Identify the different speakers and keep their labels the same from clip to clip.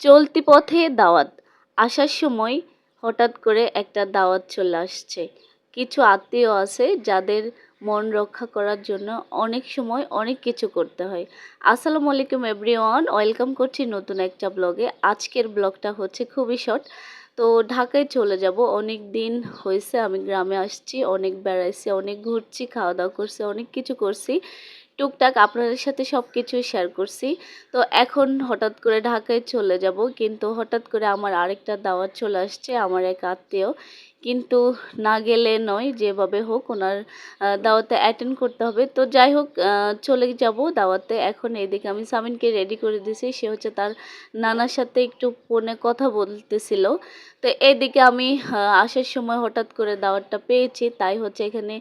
Speaker 1: চলতি পথে দাওয়াত। আসার সময় হঠাৎ করে একটা দাওয়াত চলে আসছে। কিছু আত্মীয় আছে যাদের মন রক্ষা করার জন্য অনেক সময় অনেক কিছু করতে হয়। আসসালামু আলাইকুম এভরিওয়ান, ওয়েলকাম করছি নতুন একটা ব্লগে। আজকের ব্লগটা হচ্ছে খুবই শর্ট। তো ঢাকায় চলে যাব। অনেক দিন হয়েছে আমি গ্রামে আসছি, অনেক বেড়াইছি, অনেক ঘুরছি, খাওয়া দাওয়া করছি, অনেক কিছু করছি। টুকটাক আপনাদের সাথে সব কিছুই শেয়ার করছি। তো এখন হঠাৎ করে ঢাকায় চলে যাব, কিন্তু হঠাৎ করে আমার আরেকটা দাওয়াত চলে আসছে, আমার এক আত্মীয়। কিন্তু না গেলে নয়, যেভাবে হোক ওনার দাওয়াতে অ্যাটেন্ড করতে হবে। তো যাই হোক চলে যাব দাওয়াতে। এখন এদিকে আমি সামিনকে রেডি করে দিয়েছি সে হচ্ছে তার নানার সাথে একটু ফোনে কথা বলতেছিল। তো এদিকে আমি আসার সময় হঠাৎ করে দাওয়াতটা পেয়েছি। তাই হচ্ছে এখানে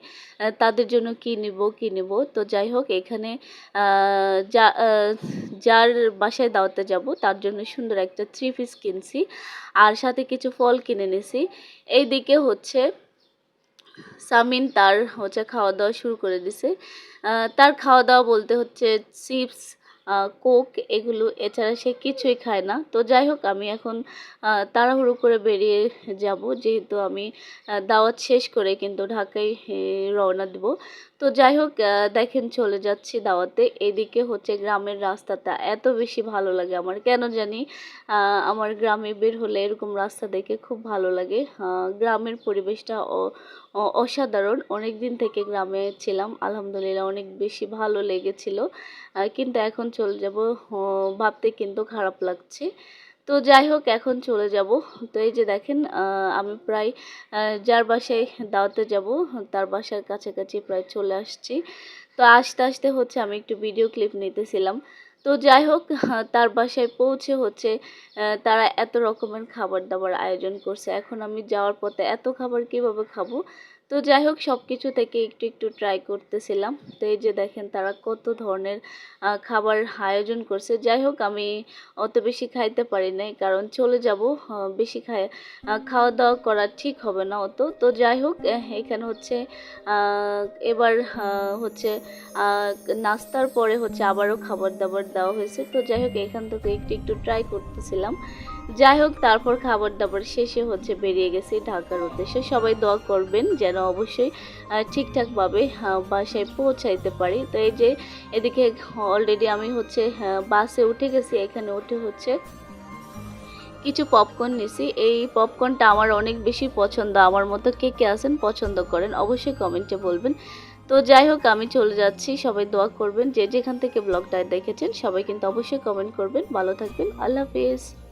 Speaker 1: তাদের জন্য কি নিব কি নিব। তো যাই হোক, এখানে যা যার বাসায় দাওয়াতে যাব, তার জন্য সুন্দর একটা থ্রি পিস কিনছি। আর সাথে কিছু ফল কিনে নিছি। এইদিকে হচ্ছে সামিন তার হচ্ছে খাওয়া দাওয়া শুরু করে দিছে। তার খাওয়া দাওয়া বলতে হচ্ছে চিপস কোক এগুলো, এছাড়া সে কিছুই খায় না। তো যাই হোক, আমি এখন তাড়াহুড়ো করে বেরিয়ে যাব। যেহেতু আমি দাওয়াত শেষ করে কিন্তু ঢাকায় রওনা দেব। তো যাই হোক দেখেন চলে যাচ্ছি দাওয়াতে। এদিকে হচ্ছে গ্রামের রাস্তাটা এত বেশি ভালো লাগে আমার। কেন জানি আমার গ্রামে বের হলে এরকম রাস্তা দেখে খুব ভালো লাগে। গ্রামের পরিবেশটা অসাধারণ। অনেক দিন থেকে গ্রামে ছিলাম, আলহামদুলিল্লাহ অনেক বেশি ভালো লেগেছিল। কিন্তু এখন চলে যাব ভাবতে কিন্তু খারাপ লাগছে। তো যাই হোক, এখন চলে যাব। তো এই যে দেখেন আমি প্রায় যার বাসায় দাওয়াতে যাব, তার বাসার কাছাকাছি প্রায় চলে আসছি। তো আসতে আসতে হচ্ছে আমি একটু ভিডিও ক্লিপ নিতেছিলাম। তো যাই হোক, তার বাসায় পৌঁছে হচ্ছে তারা এত রকমের খাবার দাবার আয়োজন করছে। এখন আমি যাওয়ার পথে এত খাবার কীভাবে খাব তো যাই হোক সব কিছু থেকে একটু একটু ট্রাই করতেছিলাম। তো এই যে দেখেন, তারা কত ধরনের খাবার আয়োজন করছে। যাই হোক, আমি অত বেশি খাইতে পারি নাই, কারণ চলে যাব বেশি খাই খাওয়া দাওয়া করা ঠিক হবে না অত। তো যাই হোক এখানে হচ্ছে এবার হচ্ছে নাস্তার পরে হচ্ছে আবারও খাবার দাবার দেওয়া হয়েছে। তো যাই হোক, এখান থেকে একটু একটু ট্রাই করতেছিলাম। যাই হোক, তারপর খাবার দাবার শেষে হচ্ছে বেরিয়ে গেছি ঢাকার উদ্দেশ্যে। সবাই দোয়া করবেন যেন অবশ্যই ঠিকঠাকভাবে বাসায় পৌঁছাইতে পারি। তো এই যে, এদিকে অলরেডি আমি হচ্ছে বাসে উঠে গেছি। এখানে উঠে হচ্ছে কিছু পপকর্ন নিছি। এই পপকর্নটা আমার অনেক বেশি পছন্দ। আমার মতো কে কে আছেন, পছন্দ করেন, অবশ্যই কমেন্টে বলবেন। তো যাই হোক, আমি চলে যাচ্ছি। সবাই দোয়া করবেন। যে যেখান থেকে ব্লগটা দেখেছেন, সবাই কিন্তু অবশ্যই কমেন্ট করবেন। ভালো থাকবেন। আল্লাহ হাফিজ।